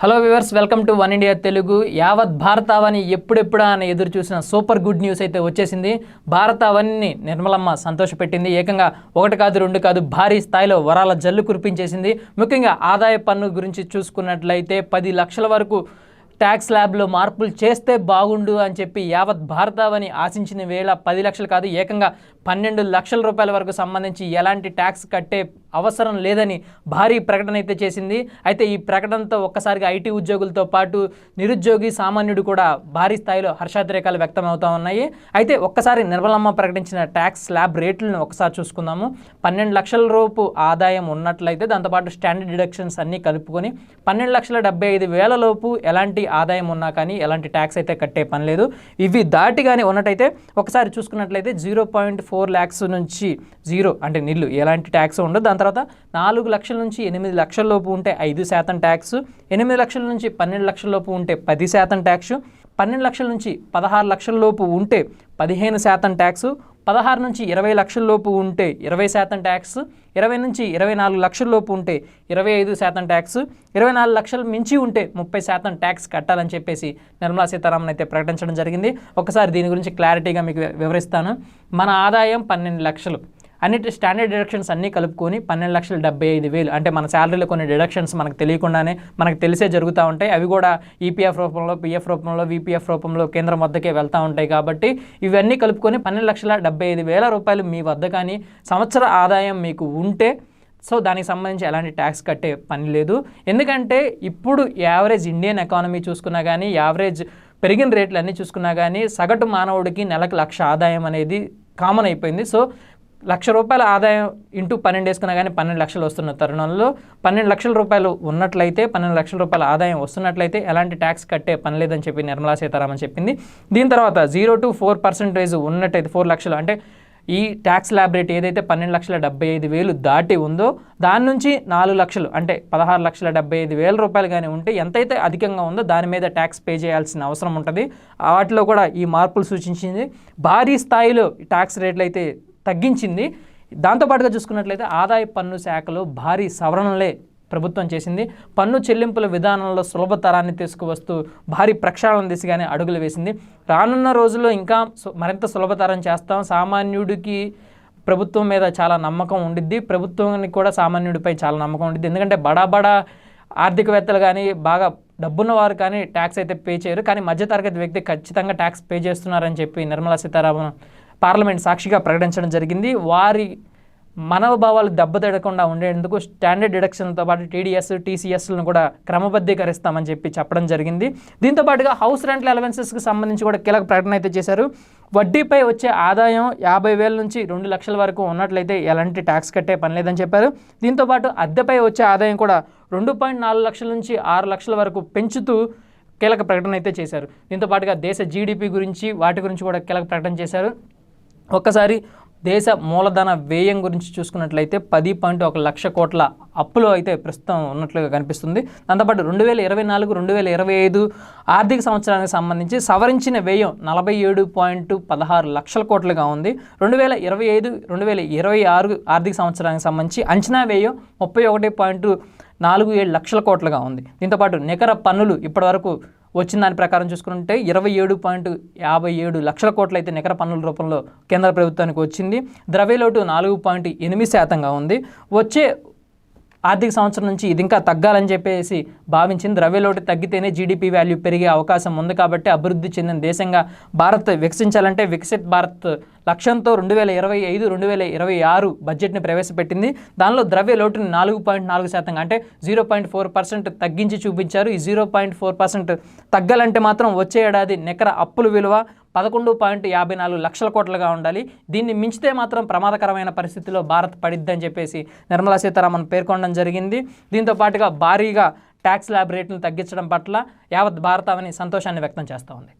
Hello viewers welcome to one India Telugu యావత్ భారతావని ఎప్పుడెప్పుడా అని ఎదురు చూసిన సూపర్ గుడ్ న్యూస్ అయితే వచ్చేసింది. భారతావని నిర్మలమ్మ సంతోషపెట్టింది ఏకంగా ఒకటి కాదు రెండు కాదు భారీ స్థాయిలో వరాల జల్లు కురిపించేసింది. ముఖ్యంగా ఆదాయ పన్ను గురించి చూసుకున్నట్లయితే పది లక్షల వరకు ట్యాక్స్ ల్యాబ్లో మార్పులు చేస్తే బాగుండు అని చెప్పి యావత్ భారతావని ఆశించిన వేళ పది లక్షలు కాదు ఏకంగా పన్నెండు లక్షల రూపాయల వరకు సంబంధించి ఎలాంటి ట్యాక్స్ కట్టే అవసరం లేదని భారీ ప్రకటన అయితే చేసింది. అయితే ఈ ప్రకటనతో ఒక్కసారిగా ఐటీ ఉద్యోగులతో పాటు నిరుద్యోగి సామాన్యుడు కూడా భారీ స్థాయిలో హర్షాతిరేకాలు వ్యక్తం ఉన్నాయి. అయితే ఒక్కసారి నిర్మలమ్మ ప్రకటించిన ట్యాక్స్ స్లాబ్ రేట్లను ఒకసారి చూసుకుందాము. పన్నెండు లక్షల రూపు ఆదాయం ఉన్నట్లయితే దాంతోపాటు స్టాండర్డ్ డిడక్షన్స్ అన్నీ కలుపుకొని పన్నెండు లక్షల డెబ్బై ఐదు వేల లోపు ఎలాంటి ఆదాయం ఉన్నా కానీ ఎలాంటి ట్యాక్స్ అయితే కట్టే పని లేదు. ఇవి దాటి కానీ ఉన్నట్టయితే ఒకసారి చూసుకున్నట్లయితే జీరో పాయింట్ ఫోర్ ల్యాక్స్ నుంచి జీరో అంటే నిల్లు ఎలాంటి ట్యాక్స్ ఉండదు. దాని తర్వాత నాలుగు లక్షల నుంచి ఎనిమిది లక్షల లోపు ఉంటే ఐదు శాతం ట్యాక్స్ ఎనిమిది లక్షల నుంచి పన్నెండు లక్షల లోపు ఉంటే పది శాతం ట్యాక్స్ పన్నెండు లక్షల నుంచి పదహారు లక్షల లోపు ఉంటే పదిహేను శాతం ట్యాక్స్ పదహారు నుంచి ఇరవై లక్షల లోపు ఉంటే ఇరవై శాతం ట్యాక్స్ ఇరవై నుంచి ఇరవై నాలుగు లక్షల లోపు ఉంటే ఇరవై ఐదు శాతం ట్యాక్స్ ఇరవై నాలుగు లక్షలు మించి ఉంటే ముప్పై శాతం ట్యాక్స్ కట్టాలని చెప్పేసి నిర్మలా సీతారామన్ అయితే ప్రకటించడం జరిగింది. ఒకసారి దీని గురించి క్లారిటీగా మీకు వివరిస్తాను. మన ఆదాయం పన్నెండు లక్షలు. అన్నిటి స్టాండర్డ్ డిడక్షన్స్ అన్నీ కలుపుకొని పన్నెండు లక్షల డెబ్బై ఐదు వేలు. అంటే మన శాలరీలో కొన్ని డిడక్షన్స్ మనకు తెలియకుండానే మనకు తెలిసే జరుగుతూ ఉంటాయి. అవి కూడా ఈపీఎఫ్ రూపంలో పిఎఫ్ రూపంలో విపిఎఫ్ రూపంలో కేంద్రం వద్దకే వెళ్తూ ఉంటాయి కాబట్టి ఇవన్నీ కలుపుకొని పన్నెండు లక్షల డెబ్బై ఐదు వేల రూపాయలు మీ వద్ద కానీ సంవత్సర ఆదాయం మీకు ఉంటే సో దానికి సంబంధించి ఎలాంటి ట్యాక్స్ కట్టే పని లేదు. ఎందుకంటే ఇప్పుడు యావరేజ్ ఇండియన్ ఎకానమీ చూసుకున్నా కానీ యావరేజ్ పెరిగిన రేట్లు అన్నీ చూసుకున్నా కానీ సగటు మానవుడికి నెలకు లక్ష ఆదాయం అనేది కామన్ అయిపోయింది. సో లక్ష రూపాయల ఆదాయం ఇంటూ పన్నెండు వేసుకున్నా కానీ పన్నెండు లక్షలు వస్తున్న తరుణంలో పన్నెండు లక్షల రూపాయలు ఉన్నట్లయితే పన్నెండు లక్షల రూపాయల ఆదాయం వస్తున్నట్లయితే ఎలాంటి ట్యాక్స్ కట్టే పని లేదని చెప్పి నిర్మలా సీతారామన్ చెప్పింది. దీని తర్వాత జీరో టు ఫోర్ పర్సెంటేజ్ ఉన్నట్టయితే ఫోర్ లక్షలు అంటే ఈ ట్యాక్స్ ల్యాబ్ రేట్ ఏదైతే పన్నెండు లక్షల డెబ్బై ఐదు వేలు దాటి ఉందో దాని నుంచి నాలుగు లక్షలు అంటే పదహారు లక్షల డెబ్బై ఐదు వేల రూపాయలు కానీ ఉంటే ఎంతైతే అధికంగా ఉందో దాని మీద ట్యాక్స్ పే చేయాల్సిన అవసరం ఉంటుంది. వాటిలో కూడా ఈ మార్పులు సూచించింది. భారీ స్థాయిలో ట్యాక్స్ రేట్లు అయితే తగ్గించింది. దాంతోపాటుగా చూసుకున్నట్లయితే ఆదాయ పన్ను శాఖలో భారీ సవరణలే ప్రభుత్వం చేసింది. పన్ను చెల్లింపుల విధానంలో సులభతరాన్ని తీసుకువస్తూ భారీ ప్రక్షాళన దిశగానే అడుగులు వేసింది. రానున్న రోజుల్లో ఇంకా మరింత సులభతరం చేస్తాం. సామాన్యుడికి ప్రభుత్వం మీద చాలా నమ్మకం ఉండిద్ది. ప్రభుత్వానికి కూడా సామాన్యుడిపై చాలా నమ్మకం ఉండిద్ది. ఎందుకంటే బడా బడా ఆర్థికవేత్తలు కానీ బాగా డబ్బున్న వారు కానీ ట్యాక్స్ అయితే పే చేయరు. కానీ మధ్యతరగతి వ్యక్తి ఖచ్చితంగా ట్యాక్స్ పే చేస్తున్నారని చెప్పి నిర్మలా సీతారామన్ పార్లమెంట్ సాక్షిగా ప్రకటించడం జరిగింది. వారి మనోభావాలు దెబ్బతిడకుండా ఉండేందుకు స్టాండర్డ్ డిడక్షన్తో పాటు టీడీఎస్ టీసీఎస్లను కూడా క్రమబద్ధీకరిస్తామని చెప్పి చెప్పడం జరిగింది. దీంతో పాటుగా హౌస్ రెంట్ల అలవెన్సెస్కి సంబంధించి కూడా కీలక ప్రకటన అయితే చేశారు. వడ్డీపై వచ్చే ఆదాయం యాభై వేల నుంచి రెండు లక్షల వరకు ఉన్నట్లయితే ఎలాంటి ట్యాక్స్ కట్టే పని లేదని చెప్పారు. దీంతో పాటు అద్దెపై వచ్చే ఆదాయం కూడా రెండు పాయింట్ నాలుగు లక్షల నుంచి ఆరు లక్షల వరకు పెంచుతూ కీలక ప్రకటన అయితే చేశారు. దీంతో పాటుగా దేశ జీడిపి గురించి వాటి గురించి కూడా కీలక ప్రకటన చేశారు. ఒక్కసారి దేశ మూలధన వ్యయం గురించి చూసుకున్నట్లయితే పది పాయింట్ ఒక లక్ష కోట్ల అప్పులో అయితే ప్రస్తుతం ఉన్నట్లుగా కనిపిస్తుంది. దాంతోపాటు రెండు వేల ఇరవై నాలుగు రెండు వేల ఇరవై ఐదు ఆర్థిక సంవత్సరానికి సంబంధించి సవరించిన వ్యయం నలభై ఏడు పాయింట్ పదహారు లక్షల కోట్లుగా ఉంది. రెండు వేల ఇరవై ఐదు రెండు వేల ఇరవై ఆరు ఆర్థిక సంవత్సరానికి సంబంధించి అంచనా వ్యయం ముప్పై ఒకటి పాయింట్ నాలుగు ఏడు లక్షల కోట్లుగా ఉంది. దీంతోపాటు నికర పన్నులు ఇప్పటివరకు వచ్చిన దాని ప్రకారం చూసుకుంటే ఇరవై ఏడు పాయింట్ యాభై ఏడు లక్షల కోట్లు అయితే నికర పన్నుల రూపంలో కేంద్ర ప్రభుత్వానికి వచ్చింది. ద్రవ్యలోటు నాలుగు పాయింట్ ఎనిమిది శాతంగా ఉంది. వచ్చే ఆర్థిక సంవత్సరం నుంచి ఇది ఇంకా తగ్గాలని చెప్పేసి భావించింది. ద్రవ్యలోటు తగ్గితేనే జీడిపి వాల్యూ పెరిగే అవకాశం ఉంది కాబట్టి అభివృద్ధి చెందిన దేశంగా భారత్ వికసించాలంటే వికసిత్ భారత్ లక్ష్యంతో రెండు వేల ఇరవై ఐదు రెండు వేల ఇరవై ఆరు బడ్జెట్ని ప్రవేశపెట్టింది. దానిలో ద్రవ్య లోటుని నాలుగు పాయింట్ నాలుగు శాతం అంటే జీరో పాయింట్ ఫోర్ పర్సెంట్ తగ్గించి చూపించారు. ఈ జీరో పాయింట్ ఫోర్ పర్సెంట్ తగ్గాలంటే మాత్రం వచ్చే ఏడాది నికర అప్పుల విలువ పదకొండు పాయింట్ యాభై నాలుగు లక్షల కోట్లుగా ఉండాలి. దీన్ని మించితే మాత్రం ప్రమాదకరమైన పరిస్థితిలో భారత్ పడిద్దని చెప్పేసి నిర్మలా సీతారామన్ పేర్కొనడం జరిగింది. దీంతో పాటుగా భారీగా ట్యాక్స్ ల్యాబ్ రేట్లను తగ్గించడం పట్ల యావత్ భారతావని సంతోషాన్ని వ్యక్తం చేస్తూ ఉంది.